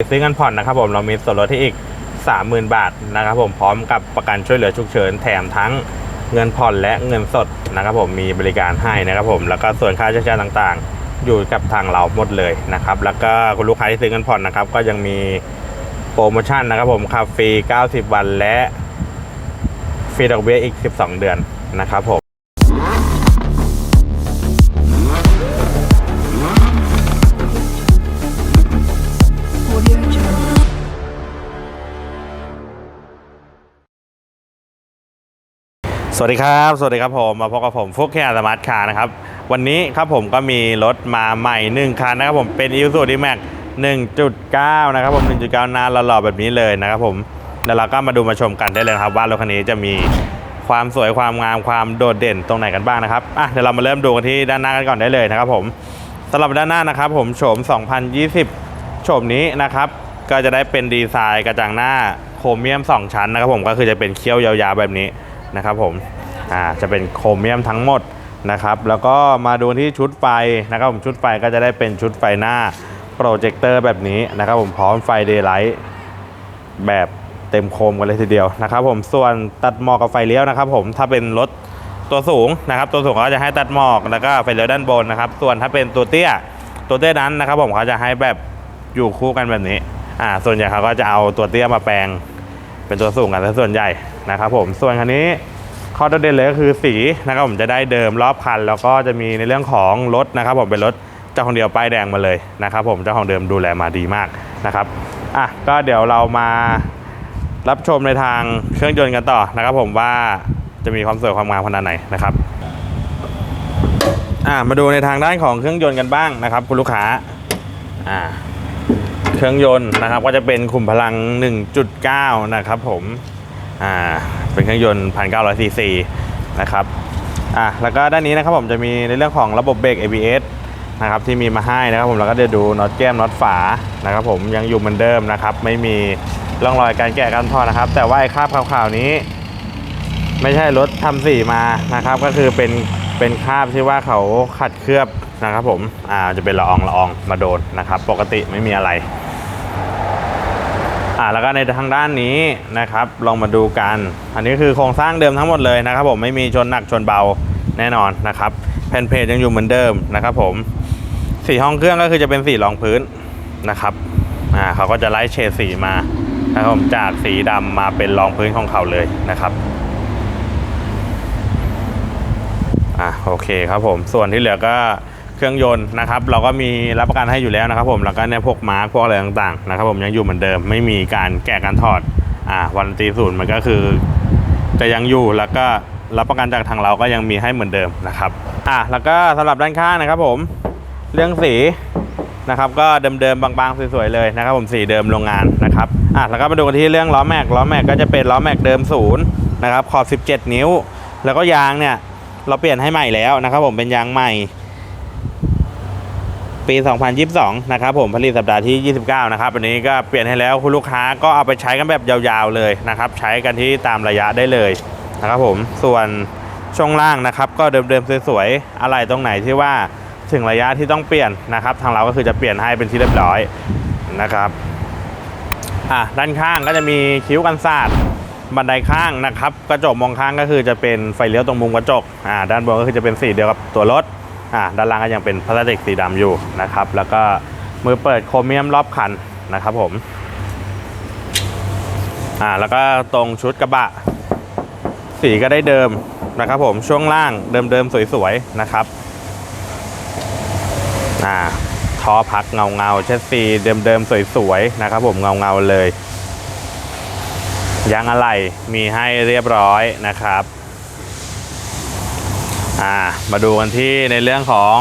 ซื้อเงินผ่อนนะครับผมเรามีส่วนลดที่อีก 30,000 บาทนะครับผมพร้อมกับประกันช่วยเหลือฉุกเฉินแถมทั้งเงินผ่อนและเงินสดนะครับผมมีบริการให้นะครับผมแล้วก็ส่วนค่าใช้จ่ายต่างๆ อยู่กับทางเราหมดเลยนะครับแล้วก็คุณลูกค้าที่ซื้อเงินผ่อนนะครับก็ยังมีโปรโมชั่นนะครับผมขับฟรี 90 วันและฟรีดอกเบี้ยอีก 12 เดือนนะครับผม สวัสดีครับ สวัสดีครับผมมาพบกับผมฟุกแคร์สมาร์ทคาร์นะครับ วันนี้ครับผมก็มีรถมาใหม่ 1 คันนะครับผมเป็น i s u z u d m a x 1.9 นะครับผม 1.9หน้าหล่อๆแบบนี้เลยนะครับผมแล้วเราก็มาดูมาชมกันได้เลยครับ ว่ารถคันนี้จะมีความสวยความงามความโดดเด่นตรงไหนกันบ้างนะครับอะเดี๋ยวเรามาเริ่มดูกันที่ด้านหน้ากันก่อนได้เลยนะครับผมสำหรับด้านหน้านะครับผมโฉม 2020โฉมนี้นะครับก็จะได้เป็นดีไซน์กระจังหน้าโครเมียม 2 ชั้นนะครับผมก็คือจะเป็นเขี้ยวยาวๆแบบนี้ นะครับผมอ่าจะเป็นโครเมียมทั้งหมดนะครับแล้วก็มาดูที่ชุดไฟนะครับผมชุดไฟก็จะได้เป็นชุดไฟหน้าโปรเจคเตอร์แบบนี้นะครับผมพร้อมไฟเดย์ไลท์แบบเต็มโคมกันเลยทีเดียวนะครับผมส่วนตัดหมอกกับไฟเลี้ยวนะครับผมถ้าเป็นรถตัวสูงนะครับตัวสูงเขาจะให้ตัดหมอกแล้วก็ไฟเลี้ยวด้านบนนะครับส่วนถ้าเป็นตัวเตี้ยตัวเตี้ยนั้นนะครับผมเขาจะให้แบบอยู่คู่กันแบบนี้อ่าส่วนใหญ่เขาก็จะเอาตัวเตี้ยมาแปลง เป็นตัวสูงกันซะส่วนใหญ่ นะครับผมส่วนคันนี้ข้อโดดเด่นเลยก็คือสีนะครับผมจะได้เดิมรอบคัน แล้วก็จะมีในเรื่องของรถนะครับผมเป็นรถเจ้าของเดียวป้ายแดงมาเลยนะครับผมเจ้าของเดิมดูแลมาดีมากนะครับอะก็เดี๋ยวเรามารับชมในทางเครื่องยนต์กันต่อนะครับ ผมว่าจะมีความสวยความงามขนาดไหนนะครับอะมาดูในทางด้านของเครื่องยนต์กันบ้างนะครับ คุณลูกค้าอ่าเครื่องยนต์นะครับก็จะเป็นขุมพลัง 1.9 นะครับผม อ่าเป็นเครื่องยนต์ 1,900ซีซีนะครับอะแล้วก็ด้านนี้นะครับผมจะมีในเรื่องของระบบเบรก ABS นะครับที่มีมาให้นะครับผมแล้วก็เดี๋ยวดูน็อตแก้มน็อตฝานะครับผมยังอยู่เหมือนเดิมนะครับ ไม่มีร่องรอยการแกะการทอดนะครับ แต่ว่าไอ้คราบขาวๆนี้ ไม่ใช่รถทำสีมานะครับ ก็คือเป็นเป็นคราบที่ว่าเขาขัดเคลือบนะครับผมอ่าจะเป็นละอองละอองมาโดนนะครับ ปกติไม่มีอะไร อ่าแล้วก็ในทางด้านนี้นะครับ ลองมาดูกัน อันนี้คือโครงสร้างเดิมทั้งหมดเลยนะครับ ผมไม่มีชนหนักชนเบาแน่นอนนะครับแผ่นเพจยังอยู่เหมือนเดิมนะครับ ผมสีห้องเครื่องก็คือจะเป็นสีรองพื้นนะครับอ่าเขาก็จะไล่เฉดสีมานะครับผมจากสีดำมาเป็นรองพื้นของเขาเลยนะครับอะโอเคครับผมส่วนที่เหลือก็ เครื่องยนต์นะครับ เราก็มีรับประกันให้อยู่แล้วนะครับ ผมแล้วก็เนี่ยพวกมาร์กพวกอะไรต่างๆนะครับ ผมยังอยู่เหมือนเดิมไม่มีการแกะการถอดอ่าวันตีศูนย์มันก็คือจะยังอยู่แล้วก็รับประกันจากทางเราก็ยังมีให้เหมือนเดิมนะครับอะแล้วก็สำหรับด้านข้างนะครับ ผมเรื่องสีนะครับก็เดิมๆบางๆสวยๆเลยนะครับ ผมสีเดิมโรงงานนะครับอะแล้วก็มาดูกันที่เรื่องล้อแม็กล้อแม็กก็จะเป็นล้อแม็กเดิมศูนย์นะครับขอบ 17 นิ้ว แล้วก็ยางเนี่ยเราเปลี่ยนให้ใหม่แล้วนะครับ ผมเป็นยางใหม่ ปี 2022 นะครับผมผลิตสัปดาห์ที่ 29 นะครับอันนี้ก็เปลี่ยนให้แล้วคุณลูกค้าก็เอาไปใช้กันแบบยาวๆเลยนะครับใช้กันที่ตามระยะได้เลยนะครับผมส่วนช่วงล่างนะครับก็เดิมๆสวยๆอะไรตรงไหนที่ว่าถึงระยะที่ต้องเปลี่ยนนะครับ ทางเราก็คือจะเปลี่ยนให้เป็นที่เรียบร้อยนะครับอะด้านข้างก็จะมีคิ้วกันศาสตร์บันไดข้างนะครับ กระจกมองข้างก็คือจะเป็นไฟเลี้ยวตรงมุมกระจกอ่าด้านบนก็คือจะเป็นสีเดียวกับตัวรถ อ่าด้านล่างก็ยังเป็นพลาสติกสีดำอยู่นะครับ แล้วก็มือเปิดโครเมียมรอบคันนะครับผมอ่าแล้วก็ตรงชุดกระบะ สีก็ได้เดิมนะครับผมช่วงล่างเดิมๆสวยๆนะครับอ่าท่อพักเงาเงาๆเชสซีเดิมๆสวยๆนะครับผมเงาเงาๆเลยยางอะไหล่มีให้เรียบร้อยนะครับ อ่ามาดูกันที่ในเรื่องของ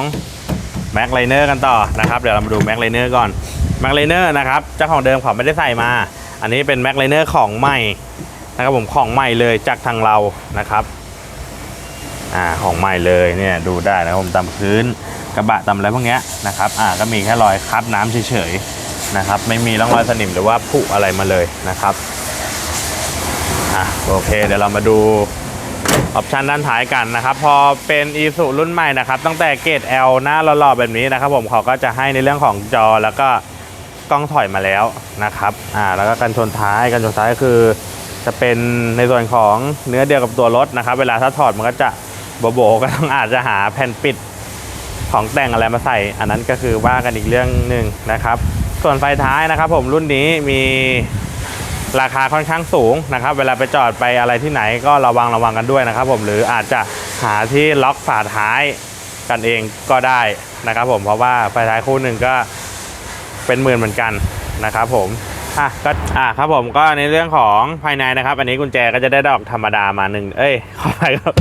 แม็กไลเนอร์กันต่อนะครับเดี๋ยวเรามาดูแม็กไลเนอร์ก่อนแม็กไลเนอร์นะครับเจ้าของเดิมเขาไม่ได้ใส่มา อันนี้เป็นแม็กไลเนอร์ของใหม่นะครับผมของใหม่เลยจากทางเรานะครับอ่าของใหม่เลยเนี่ยดูได้นะครับผมตามพื้นกระบะตามอะไรพวกเนี้ยนะครับอ่าก็มีแค่รอยคราบน้ำเฉยๆนะครับไม่มีร่องรอยสนิมหรือว่าผุอะไรมาเลยนะครับอะโอเคเดี๋ยวเรามาดู ออปชันด้านท้ายกันนะครับ พอเป็น e s u รุ่นใหม่นะครับตั้งแต่เกรด L หน้าหล่อๆแบบนี้นะครับ ผมเขาก็จะให้ในเรื่องของจอแล้วก็กล้องถอยมาแล้วนะครับอ่าแล้วก็กันชนท้ายกันชนท้ายก็คือ จะเป็นในส่วนของเนื้อเดียวกับตัวรถนะครับ เวลาถ้าถอดมันก็จะโบโบก็ต้องอาจจะหาแผ่นปิดของแต่งอะไรมาใส่ อันนั้นก็คือว่ากันอีกเรื่องหนึ่งนะครับ ส่วนไฟท้ายนะครับ ผมรุ่นนี้มี ราคาค่อนข้างสูงนะครับ เวลาไปจอดไปอะไรที่ไหนก็ระวังระวังกันด้วยนะครับ ผมหรืออาจจะหาที่ล็อกฝาท้ายกันเองก็ได้นะครับ ผมเพราะว่าไฟท้ายคู่หนึ่งก็เป็นหมื่นเหมือนกันนะครับผมอะก็อะครับผมก็ในเรื่องของภายในนะครับ อันนี้กุญแจก็จะได้ดอกธรรมดามาหนึ่งเอ้ยขอไปครับ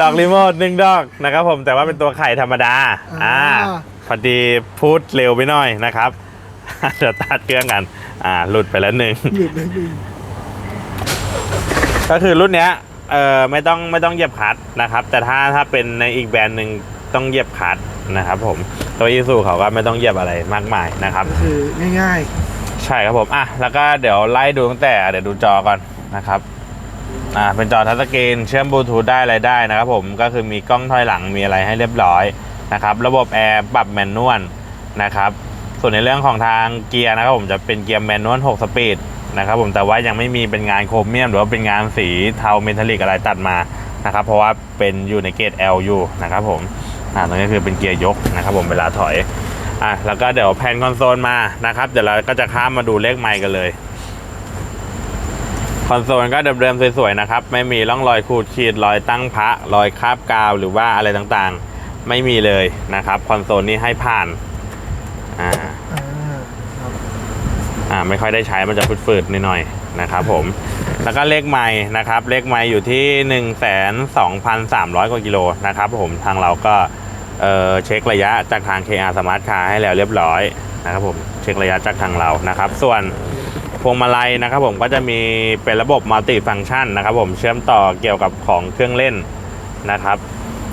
ดอกรีโมทหนึ่งดอกนะครับ ผมแต่ว่าเป็นตัวไข่ธรรมดาอ่าอ่าพอดีพูดเร็วไปหน่อยนะครับ เดี๋ยวตัดเครื่องกัน อ่า หลุดไปแล้วหนึ่ง หยุดเลยพี่ก็คือรุ่นเนี้ยเออไม่ต้องไม่ต้องเหยียบคลัตช์นะครับ แต่ถ้าถ้าเป็นในอีกแบรนด์หนึ่งต้องเหยียบคลัตช์นะครับผมตัวอีซูเขาก็ไม่ต้องเหยียบอะไรมากมายนะครับ ก็คือง่ายใช่ครับผม อะ แล้วก็เดี๋ยวไล่ดูตั้งแต่ เดี๋ยวดูจอก่อนนะครับ อ่า เป็นจอทัชสกรีนเชื่อมบลูทูธได้อะไรได้นะครับผม ก็คือมีกล้องถอยหลังมีอะไรให้เรียบร้อยนะครับ ระบบแอร์ปรับแมนนวลนะครับ ส่วนในเรื่องของทางเกียร์นะครับผมจะเป็นเกียร์แมนนวล6สปีดนะครับผมแต่ว่ายังไม่มีเป็นงานโครเมียม หรือว่าเป็นงานสีเทาเมทัลลิกอะไรตัดมานะครับเพราะว่าเป็นอยู่ในเกรด L อยู่นะครับผมอ่าตรงนี้คือเป็นเกียร์ยกนะครับผมเวลาถอยอะแล้วก็เดี๋ยวแผ่นคอนโซลมานะครับเดี๋ยวเราก็จะข้ามมาดูเลขไมค์กันเลยคอนโซลก็เดิมๆสวยๆนะครับ ไม่มีร่องรอยขูดขีดรอยตั้งพระรอยคาบกาวหรือว่าอะไรต่างๆ ไม่มีเลยนะครับ คอนโซลนี้ให้ผ่าน อ่าๆอ่าครับอ่าไม่ค่อยได้ใช้มันจะฝืดๆหน่อยๆนะครับผมแล้วก็เลขไมค์นะครับ เลขไมค์อยู่ที่1 2 3 0 0กว่ากิโลนะครับผมทางเราก็เอ่อเช็คระยะจากทาง KR Smart Car ให้แล้วเรียบร้อยนะครับผมเช็คระยะจากทางเรานะครับ ส่วนพวงมาลัยนะครับผมก็จะมีเป็นระบบมัลติฟัง c t ชันนะครับผมเชื่อมต่อเกี่ยวกับของเครื่องเล่นนะครับ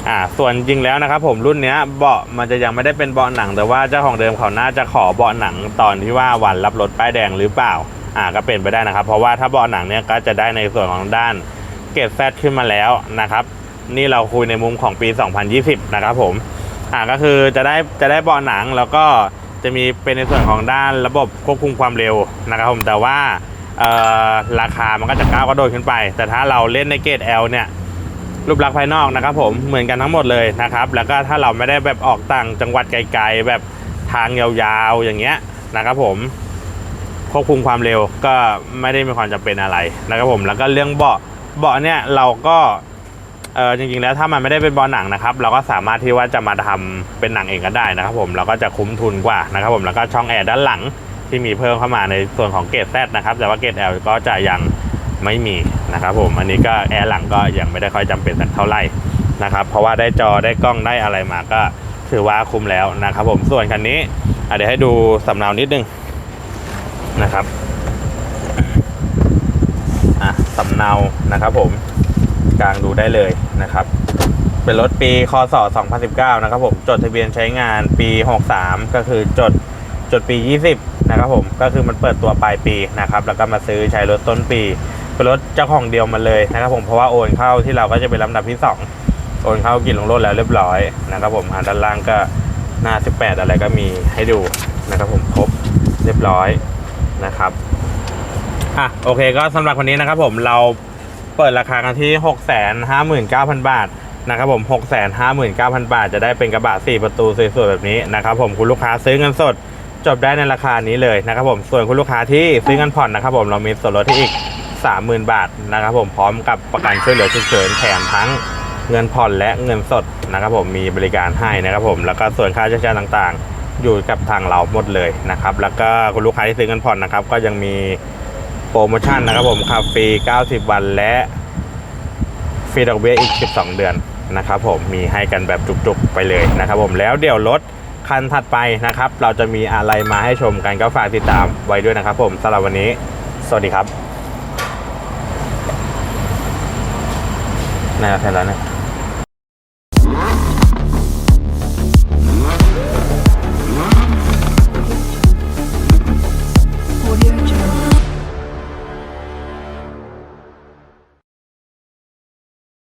อ่าส่วนจริงแล้วนะครับผมรุ่นเนี้ยเบาะมันจะยังไม่ได้เป็นเบาะหนัง แต่ว่าเจ้าของเดิมเขาน่าจะขอเบาะหนังตอนที่ว่าวันรับรถป้ายแดงหรือเปล่าอ่าก็เป็นไปได้นะครับ เพราะว่าถ้าเบาะหนังเนี่ยก็จะได้ในส่วนของด้านเกรดแซดขึ้นมาแล้วนะครับ นี่เราคุยในมุมของปี 2020 นะครับผมอ่าก็คือจะได้จะได้เบาะหนังแล้วก็จะมีเป็นในส่วนของด้านระบบควบคุมความเร็วนะครับผมแต่ว่าเออราคามันก็จะก้าวกระโดดขึ้นไป แต่ถ้าเราเล่นในเกรด L เนี่ย รูปลักษณ์ภายนอกนะครับผมเหมือนกันทั้งหมดเลยนะครับ แล้วก็ถ้าเราไม่ได้แบบออกต่างจังหวัดไกลๆแบบทางยาวๆอย่างเงี้ยนะครับผมควบคุมความเร็วก็ไม่ได้มีความจำเป็นอะไรนะครับผมแล้วก็เรื่องเบาะเบาะเนี่ยเราก็เออจริงๆแล้วถ้ามันไม่ได้เป็นเบาหนังนะครับ เราก็สามารถที่ว่าจะมาทำเป็นหนังเองก็ได้นะครับ ผมเราก็จะคุ้มทุนกว่านะครับผมแล้วก็ช่องแอร์ด้านหลังที่มีเพิ่มเข้ามาในส่วนของเกรดแซนะครับแต่ว่าเกรด L ก็จะยัง ไม่มีนะครับผมอันนี้ก็แอร์หลังก็ยังไม่ได้ค่อยจำเป็นสักเท่าไหร่นะครับเพราะว่าได้จอได้กล้องได้อะไรมาก็ถือว่าคุ้มแล้วนะครับผมส่วนคันนี้เดี๋ยวให้ดูสำเนานิดนึงนะครับอะสำเนานะครับผมกลางดูได้เลยนะครับ เป็นรถปีคศ2019 นะครับผมจดทะเบียนใช้งานปี 63 ก็คือจดจดปี 20 นะครับผมก็คือมันเปิดตัวปลายปีนะครับ แล้วก็มาซื้อใช้รถต้นปี เป็นรถเจ้าของเดียวมาเลยนะครับผมเพราะว่าโอนเข้าที่เราก็จะเป็นลำดับที่ 2 โอนเข้ากินลงรถแล้วเรียบร้อยนะครับผมอ่าด้านล่างก็หน้า 18 อะไรก็มีให้ดูนะครับผมครบเรียบร้อยนะครับอะโอเคก็สำหรับคนนี้นะครับผมเราเปิดราคากันที่ 6 5 9 0 0 0 บาทนะครับผม 6 5 9 0 0 0 บาท จะได้เป็นกระบะ 4 ประตูสวยๆแบบนี้นะครับผมคุณลูกค้าซื้อเงินสด จบได้ในราคานี้เลยนะครับผมส่วนคุณลูกค้าที่ซื้อเงินผ่อนนะครับผมเรามีส่วนลดที่อีก 30,000 บาทนะครับผมพร้อมกับประกันช่วยเหลือฉุกเฉินแถมทั้งเงินผ่อนและเงินสดนะครับผมมีบริการให้นะครับผมแล้วก็ส่วนค่าใช้จ่ายต่างๆ อยู่กับทางเราหมดเลยนะครับแล้วก็คุณลูกค้าที่ซื้อเงินผ่อนนะครับ ก็ยังมีโปรโมชั่นนะครับผมขับฟรี 90 วันและฟรีดอกเบี้ยอีก 12 เดือนนะครับผมมีให้กันแบบจุกๆไปเลยนะครับผมแล้วเดี๋ยวรถคันถัดไปนะครับ เราจะมีอะไรมาให้ชมกันก็ฝากติดตามไว้ด้วยนะครับผมสำหรับวันนี้ สวัสดีครับ นะแถวนแล้วนะ